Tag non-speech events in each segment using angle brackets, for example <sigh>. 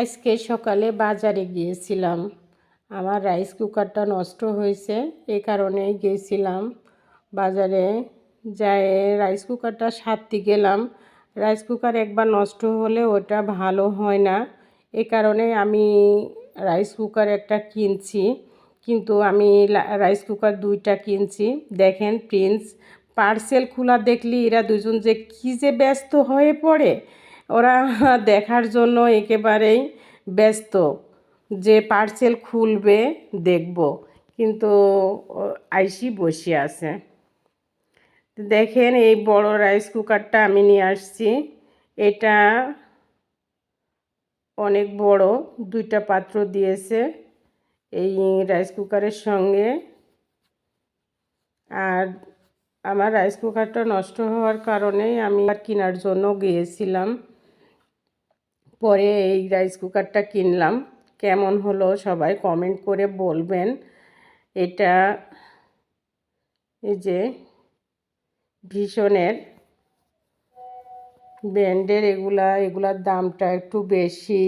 আজকে সকালে বাজারে গিয়েছিলাম। আমার রাইস কুকারটা নষ্ট হয়েছে, এ কারণেই গিয়েছিলাম বাজারে। যায় রাইস কুকারটা সারতে গেলাম। রাইস কুকার একবার নষ্ট হলে ওটা ভালো হয় না। এই কারণে আমি রাইস কুকার একটা কিনছি, কিন্তু আমি রাইস কুকার দুইটা কিনছি। দেখেন প্রিন্স পার্সেল খোলা দেখলি এরা দুজন যে কী যে ব্যস্ত হয়ে পড়ে। ওরা <laughs> দেখার জন্য একেবারেই ব্যস্ত যে পার্সেল খুলবে, দেখব। কিন্তু আইসি বসে আছে। দেখেন এই বড় রাইস কুকারটা আমি নিয়ে আসছি। এটা অনেক বড়, দুইটা পাত্র দিয়েছে এই রাইস কুকারের সঙ্গে। আর আমার রাইস কুকারটা নষ্ট হওয়ার কারণে আমি আর কেনার জন্য গিয়েছিলাম। পরে এই রাইস কুকারটা কিনলাম। কেমন হলো সবাই কমেন্ট করে বলবেন। এটা এই যে ভীষণের ব্র্যান্ডের এগুলা, এগুলার দামটা একটু বেশি।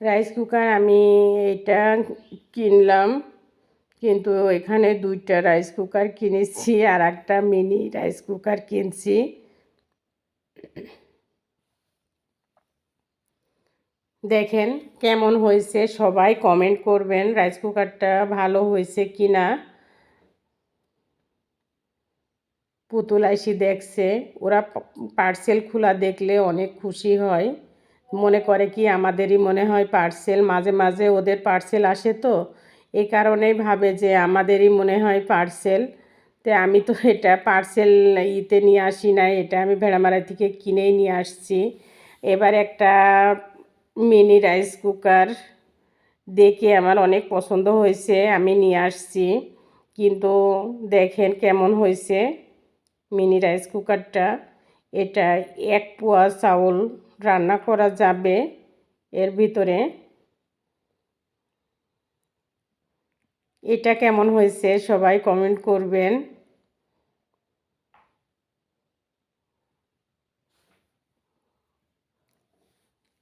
রাইস কুকার আমি এটা কিনলাম, কিন্তু এখানে দুইটা রাইস কুকার কিনেছি আর একটা মিনি রাইস কুকার কিনছি। দেখেন কেমন হয়েছে, সবাই কমেন্ট করবেন রাইস কুকারটা ভালো হয়েছে কি না পুতুল আইসি দেখছে, ওরা পার্সেল খোলা দেখলে অনেক খুশি হয়। মনে করে কি আমাদেরই মনে হয় পার্সেল মাঝে মাঝে ওদের পার্সেল আসে তো এই কারণেই ভাবে যে আমাদেরই মনে হয় পার্সেল তো আমি তো এটা পার্সেল ইতে নিয়ে আসি না এটা আমি ভেড়ামারা থেকে কিনেই নিয়ে আসছি। এবার একটা মিনি রাইস কুকার দেখে আমার অনেক পছন্দ হয়েছে, আমি নিয়ে আসছি। কিন্তু দেখেন কেমন হয়েছে মিনি রাইস কুকারটা। এটা এক পোয়া চাউল রান্না করা যাবে এর ভিতরে। এটা কেমন হয়েছে সবাই কমেন্ট করবেন।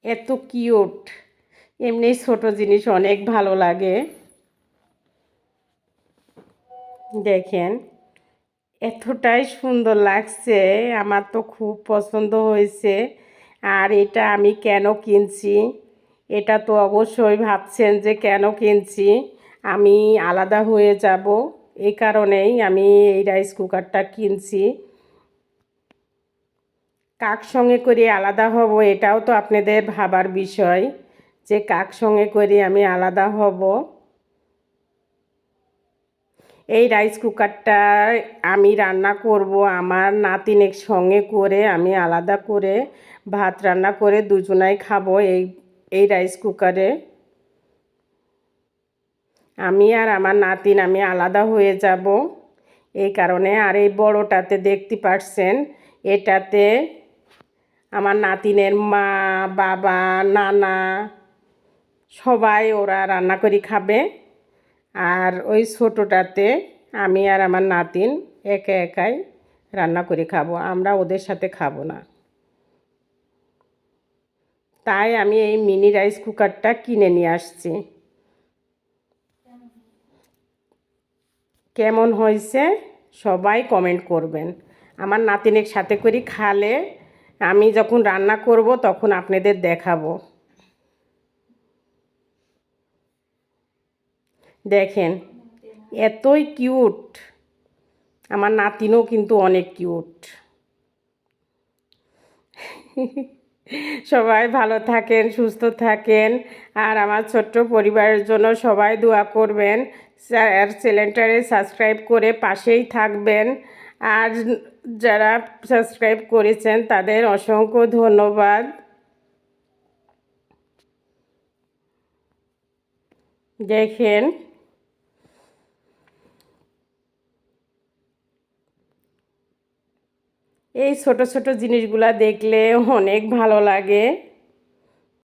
এত কিউট। এমনি ছোট জিনিস অনেক ভালো লাগে। দেখেন, এতটাই সুন্দর লাগছে, আমার তো খুব পছন্দ হয়েছে। আর এটা আমি কেন কিনছি? এটা তো অবশ্যই ভাবছেন যে কেন কিনছি? আমি আলাদা হয়ে যাব। এই কারণেই আমি এই রাইস কুকারটা কিনছি। কাক সঙ্গে করে আলাদা হব এটাও তো আপনাদের ভাবার বিষয় যে কাক সঙ্গে করে আমি আলাদা হব। এই রাইস কুকারটা আমি রান্না করব, আমার নাতিনের সঙ্গে করে আমি আলাদা করে ভাত রান্না করে দুজনাই খাব এই এই রাইস কুকারে। আমি আর আমার নাতিন, আমি আলাদা হয়ে যাব। এই কারণে আর এই বড়টাতে দেখতে পাচ্ছেন এটাতে আমার নাতিনের মা, বাবা, নানা, সবাই ওরা রান্না করে খাবে। আর ওই ছোটোটাতে আমি আর আমার নাতিন একা একাই রান্না করে খাব, আমরা ওদের সাথে খাব না। তাই আমি এই মিনি রাইস কুকারটা কিনে নিয়ে আসছি। কেমন হয়েছে সবাই কমেন্ট করবেন। আমার নাতিনের সাথে করি খালে আমি যখন রান্না করব, তখন আপনাদের দেখাবো। দেখেন, এতই কিউট। আমার নাতিনও কিন্তু অনেক কিউট। সবাই ভালো থাকেন, সুস্থ থাকেন, আর আমার ছোট্ট পরিবারের জন্য সবাই দোয়া করবেন। আর চ্যানেলটারে সাবস্ক্রাইব করে পাশেই থাকবেন। আর যারা সাবস্ক্রাইব করেছেন, তাদের অসংখ্য ধন্যবাদ। দেখেন। এই ছোট ছোট জিনিসগুলা দেখলে অনেক ভালো লাগে।